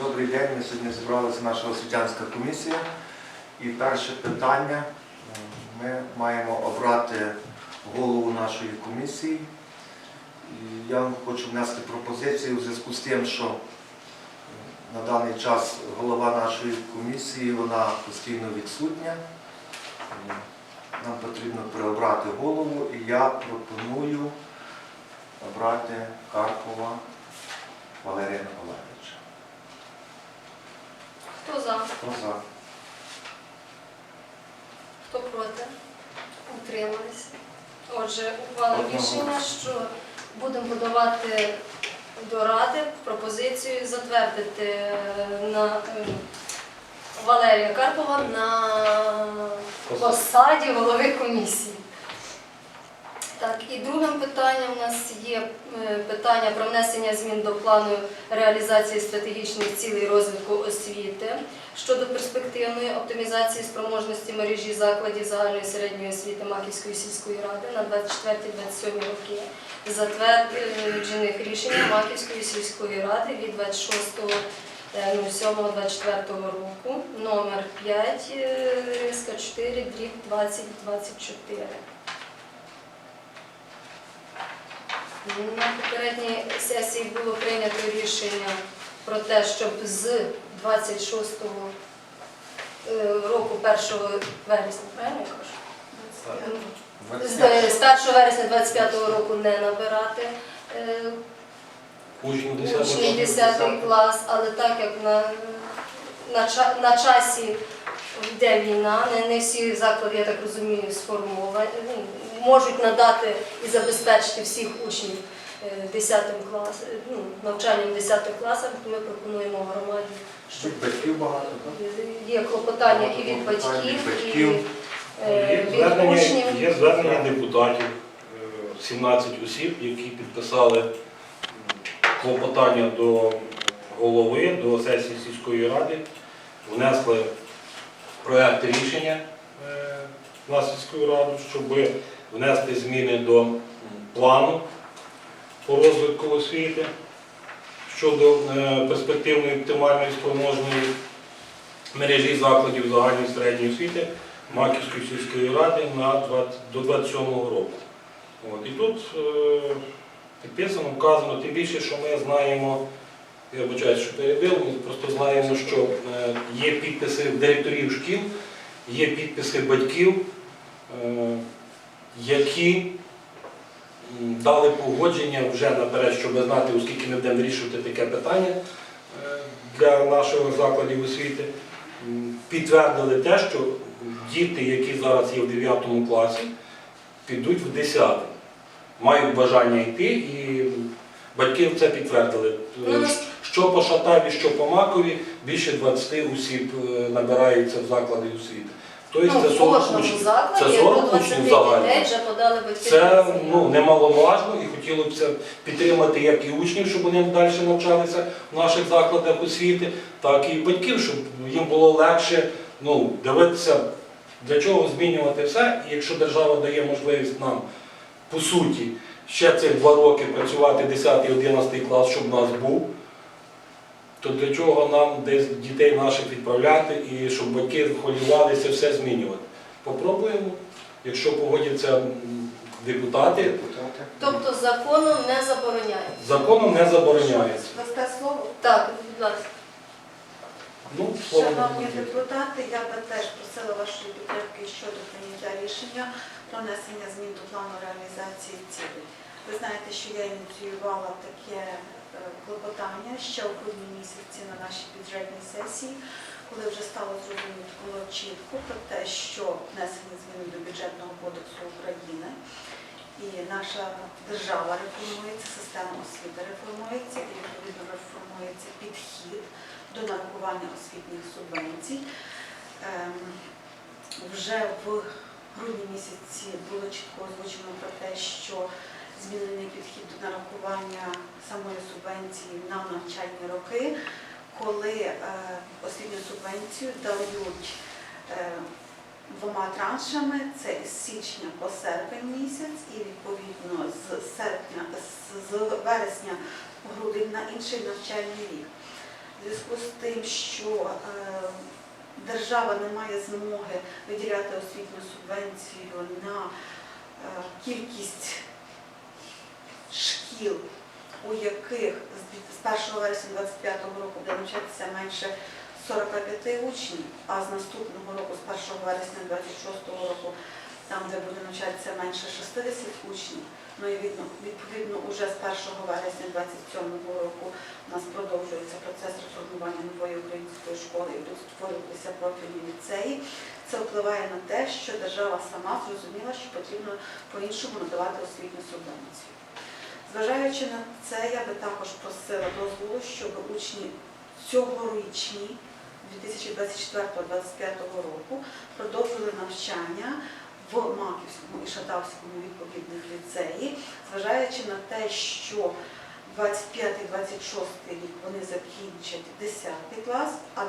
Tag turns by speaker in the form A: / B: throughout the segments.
A: Добрий день. Ми сьогодні зібралася наша освітянська комісія. І перше питання. Ми маємо обрати голову нашої комісії. Я вам хочу внести пропозицію у зв'язку з тим, що на даний час голова нашої комісії вона постійно відсутня. Нам потрібно переобрати голову, і я пропоную обрати Карпова Валерія Миколаївича.
B: Хто за?
A: Хто за?
B: Хто проти? Утрималися. Отже,
A: Одного.
B: рішення, що будемо подавати до Ради пропозицію затвердити е, на е, Валерія Карпова на посаді голови комісії. Так, і другим питанням у нас є е, питання про внесення змін до плану реалізації стратегічних цілей розвитку освіти щодо перспективної оптимізації спроможності мережі закладів загальної середньої освіти Маківської сільської ради на 24-27 роки, затверджених рішенням Маківської сільської ради від 26.07.24 року, номер 5, е, риска 4, дріб 2024. На попередній сесії було прийнято рішення про те, щоб з 26 е, року 1 вересня, правильно я кажу? З е, 1 вересня 25 року не набирати е,
C: Учнів 10
B: 10 клас, але так як на, на, на часі йде війна, не, не всі заклади, я так розумію, сформовані, ну, можуть надати і забезпечити всіх учнів е, 10 клас, е, ну, навчанням 10 класах, ми пропонуємо громаді, щоб
A: Щоб батьків багато, так?
B: є клопотання і від батьків,
A: від
B: і е,
C: Є
B: від
C: звернення,
B: учнів.
C: є звернення депутатів, е, 17 осіб, які підписали м, клопотання до голови, до сесії сільської ради, внесли проект рішення е, на сільську раду, щоб внести зміни до плану по розвитку освіти щодо е, перспективної оптимальної спроможної мережі закладів загальної середньої освіти Маківської сільської ради на 20, до 27 року. От. І тут е, підписано, вказано, тим більше, що ми знаємо, я вибачаюсь, що перебив, ми просто знаємо, що е, є підписи директорів шкіл, є підписи батьків, е, які дали погодження вже наперед, щоб знати, оскільки ми будемо вирішувати таке питання е, для наших закладів освіти, підтвердили те, що діти, які зараз є в 9 класі, підуть в 10. Мають бажання йти, і батьки це підтвердили.
B: Ну,
C: Що по Шатаві, що по Макові, більше 20 осіб е, набираються в заклади освіти. Тобто
B: Ну,
C: це
B: в
C: 40 учнів.
B: закладі
C: Це
B: до
C: 40 учнів загально. Це ну, немаловажно і хотілося б підтримати як і учнів, щоб вони далі навчалися в наших закладах освіти, так і батьків, щоб їм було легше ну, дивитися, для чого змінювати все. І якщо держава дає можливість нам, по суті, ще цих два роки працювати 10-11 клас, щоб нас був, то для чого нам десь дітей наших відправляти і щоб батьки хвилювалися все змінювати. Попробуємо, якщо погодяться депутати.
B: Тобто законом не забороняється.
C: законом не забороняється.
D: Дасте слово.
B: Так, будь ласка.
C: Ну, слово
D: Шановні депутати, я би теж просила вашої підтримки щодо прийняття рішення про внесення змін до плану реалізації цілей. Ви знаєте, що я ініціювала таке клопотання ще у грудні місяці на нашій бюджетній сесії, коли вже стало зрозуміти було чітко про те, що внесені зміни до бюджетного кодексу України. І наша держава реформується, система освіти реформується, і відповідно реформується підхід до нарахування освітніх субвенцій. Ем, Вже в грудні місяці було чітко озвучено про те, що змінений підхід до нарахування самої субвенції на навчальні роки, коли е, освітню субвенцію дають е, двома траншами, це з січня по серпень місяць, і відповідно з серпня, з- вересня по грудень на інший навчальний рік. в зв'язку з тим, що е, держава не має змоги виділяти освітню субвенцію на кількість шкіл, у яких з 1 вересня 2025 року буде навчатися менше 45 учнів, а з наступного року, з 1 вересня 2026 року, там, де буде навчатися менше 60 учнів, ну і відповідно уже з 1 вересня 2027 року у нас продовжується процес реформування нової української школи і будуть створюватися профільні ліцеї. Це впливає на те, що держава сама зрозуміла, що потрібно по-іншому надавати освітню субвенцію. Зважаючи на це, я би також просила дозволу, щоб учні цьогорічні 2024-2025 року продовжили навчання в Маківському і Шатавському відповідних ліцеї, зважаючи на те, що 25-26 рік вони закінчать 10 клас, а 26-27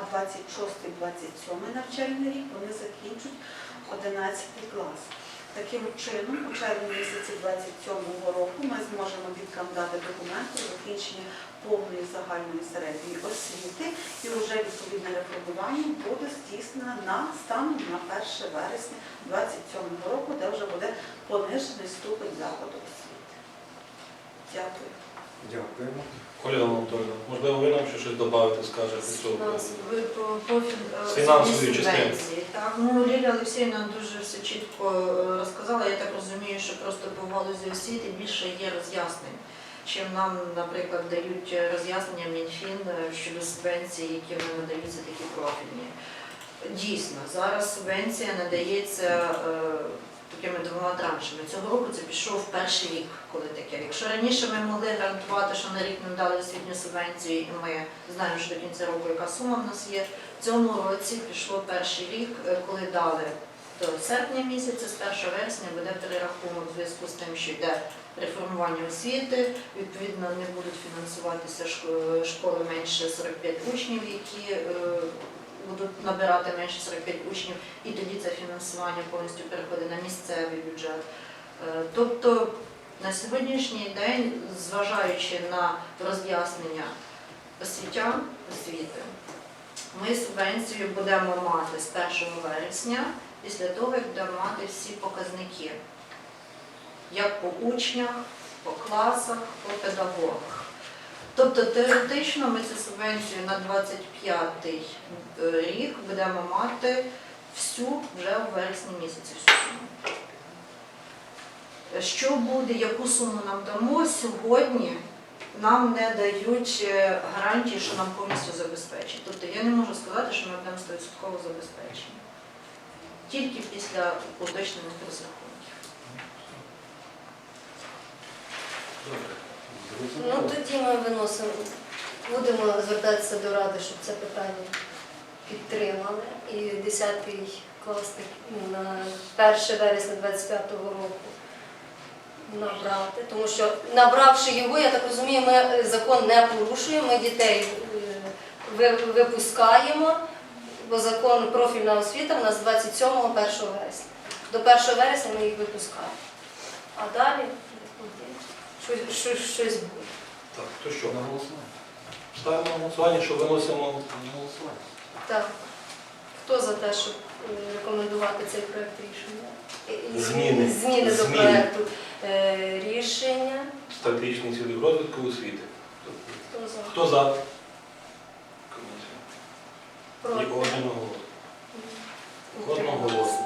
D: навчальний рік вони закінчать 11 клас. Таким чином, у червні місяці 27 року ми зможемо діткам дати документи закінчення повної загальної середньої освіти і вже відповідне реформування буде здійснено на станом на 1 вересня 27 року, де вже буде понижений ступень закладу освіти. Дякую.
A: Дякуємо.
C: Оля Анатольовна, можливо, ви нам ще щось додати, скажете з цього?
E: Ви про профіль е,
C: фінансової частини.
E: субвенції. Так, ну Лілія Олексіївна дуже все чітко е, розказала. Я так розумію, що просто по галузі освіти більше є роз'яснень, чим нам, наприклад, дають роз'яснення Мінфін е, щодо субвенцій, які вони надаються такі профільні. Дійсно, зараз субвенція надається такими двома траншами. Цього року це пішов перший рік, коли таке. Якщо раніше ми могли гарантувати, що на рік нам дали освітню субвенцію, і ми знаємо, що до кінця року яка сума в нас є. В цьому році пішло перший рік, е, коли дали до серпня місяця, з 1 вересня буде перерахунок в зв'язку з тим, що йде реформування освіти. Відповідно, не будуть фінансуватися школи менше 45 учнів, які е, будуть набирати менше 45 учнів, і тоді це фінансування повністю переходить на місцевий бюджет. Е, Тобто на сьогоднішній день, зважаючи на роз'яснення освітян освіти, ми субвенцію будемо мати з 1 вересня, після того, як будемо мати всі показники, як по учнях, по класах, по педагогах. Тобто теоретично ми цю субвенцію на 25 рік будемо мати всю вже у вересні місяці всю суму. Що буде, яку суму нам дамо сьогодні, нам не дають е, гарантії, що нам повністю забезпечать. Тобто я не можу сказати, що ми будемо 100% забезпечені. Тільки після уточнених розрахунків.
B: Ну тоді ми виносимо, будемо звертатися до ради, щоб це питання підтримали. І 10 клас на 1 вересня 25 року набрати. Тому що набравши його, я так розумію, ми е, закон не порушуємо, ми дітей е, випускаємо, бо закон профільна освіта у нас 27-го 1 вересня. До 1 вересня ми їх випускаємо. А далі щось, щось, щось буде.
C: Так, то що?
A: На голосування.
C: Ставимо на голосування, що виносимо
A: На голосування.
B: Так. Хто за те, щоб е, рекомендувати цей проект рішення? І- і
C: Зміни.
B: Зміни до
C: Зміни.
B: проекту е, рішення.
C: стратегічний цілий розвитку освіти.
B: Хто за?
C: Хто за? Комісія.
B: Проти?
C: І одного голосу.
B: Утримались.
C: Одноголосно.